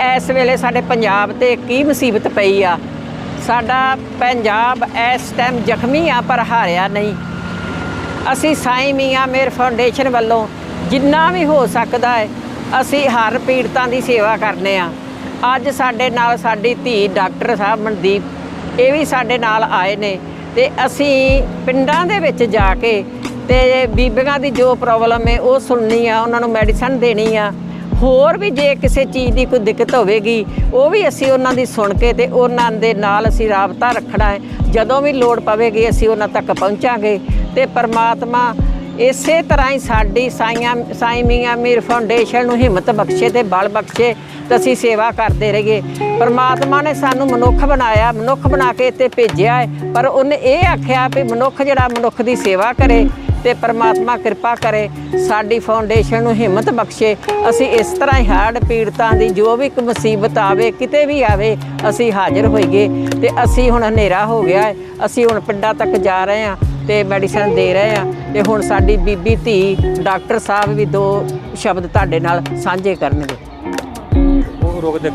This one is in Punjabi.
ਇਸ ਵੇਲੇ ਸਾਡੇ ਪੰਜਾਬ ਤੇ ਕੀ ਮੁਸੀਬਤ ਪਈ ਆ? ਸਾਡਾ ਪੰਜਾਬ ਇਸ ਟਾਈਮ ਜ਼ਖਮੀ ਆ ਪਰ ਹਾਰਿਆ ਨਹੀਂ। ਅਸੀਂ ਸਾਈਂ ਮੀਆਂ ਮੇਰ ਫਾਊਂਡੇਸ਼ਨ ਵੱਲੋਂ ਜਿੰਨਾ ਵੀ ਹੋ ਸਕਦਾ ਹੈ, ਅਸੀਂ ਹਰ ਪੀੜਤਾਂ ਦੀ ਸੇਵਾ ਕਰਨੇ ਆ। ਅੱਜ ਸਾਡੇ ਨਾਲ ਸਾਡੀ ਧੀ ਡਾਕਟਰ ਸਾਹਿਬ ਮਨਦੀਪ, ਇਹ ਵੀ ਸਾਡੇ ਨਾਲ ਆਏ ਨੇ ਤੇ ਅਸੀਂ ਪਿੰਡਾਂ ਦੇ ਵਿੱਚ ਜਾ ਕੇ ਤੇ ਬੀਬੀਆਂ ਦੀ ਜੋ ਪ੍ਰੋਬਲਮ ਹੈ, ਉਹ ਸੁਣਨੀ ਆ, ਉਹਨਾਂ ਨੂੰ ਮੈਡੀਸਨ ਦੇਣੀ ਆ। ਹੋਰ ਵੀ ਜੇ ਕਿਸੇ ਚੀਜ਼ ਦੀ ਕੋਈ ਦਿੱਕਤ ਹੋਵੇਗੀ, ਉਹ ਵੀ ਅਸੀਂ ਉਹਨਾਂ ਦੀ ਸੁਣ ਕੇ ਤੇ ਉਹਨਾਂ ਦੇ ਨਾਲ ਅਸੀਂ ਰਾਬਤਾ ਰੱਖਣਾ ਹੈ। ਜਦੋਂ ਵੀ ਲੋੜ ਪਵੇਗੀ ਅਸੀਂ ਉਹਨਾਂ ਤੱਕ ਪਹੁੰਚਾਂਗੇ। ਤੇ ਪਰਮਾਤਮਾ ਇਸੇ ਤਰ੍ਹਾਂ ਹੀ ਸਾਡੀ ਸਾਈਆਂ, ਸਾਈਂ ਮੀਆਂ ਮੀਰ ਫਾਊਂਡੇਸ਼ਨ ਨੂੰ ਹਿੰਮਤ ਬਖਸ਼ੇ ਤੇ ਬਲ ਬਖਸ਼ੇ ਤੇ ਅਸੀਂ ਸੇਵਾ ਕਰਦੇ ਰਹੀਏ। ਪਰਮਾਤਮਾ ਨੇ ਸਾਨੂੰ ਮਨੁੱਖ ਬਣਾਇਆ, ਮਨੁੱਖ ਬਣਾ ਕੇ ਇੱਥੇ ਭੇਜਿਆ ਹੈ। ਪਰ ਉਹਨੇ ਇਹ ਆਖਿਆ ਵੀ ਮਨੁੱਖ ਜਿਹੜਾ ਮਨੁੱਖ ਦੀ ਸੇਵਾ ਕਰੇ ਤੇ ਪਰਮਾਤਮਾ ਕਿਰਪਾ ਕਰੇ, ਸਾਡੀ ਫਾਊਂਡੇਸ਼ਨ ਨੂੰ ਹਿੰਮਤ ਬਖਸ਼ੇ। ਅਸੀਂ ਇਸ ਤਰ੍ਹਾਂ ਹੀ ਹੜ੍ਹ ਪੀੜਤਾਂ ਦੀ ਜੋ ਵੀ ਕੋਈ ਮੁਸੀਬਤ ਆਵੇ, ਕਿਤੇ ਵੀ ਆਵੇ, ਅਸੀਂ ਹਾਜ਼ਰ ਹੋਈਏ। ਤੇ ਅਸੀਂ ਹੁਣ ਹਨੇਰਾ ਹੋ ਗਿਆ ਹੈ। ਅਸੀਂ ਹੁਣ ਪਿੰਡਾਂ ਤੱਕ ਜਾ ਰਹੇ ਹਾਂ ਤੇ ਮੈਡੀਸਨ ਦੇ ਰਹੇ ਹਾਂ। ਤੇ ਹੁਣ ਸਾਡੀ ਬੀਬੀ ਧੀ ਡਾਕਟਰ ਸਾਹਿਬ ਵੀ ਦੋ ਸ਼ਬਦ ਤੁਹਾਡੇ ਨਾਲ ਸਾਂਝੇ ਕਰਨਗੇ। ਉਹ ਰੋਕ ਦੇ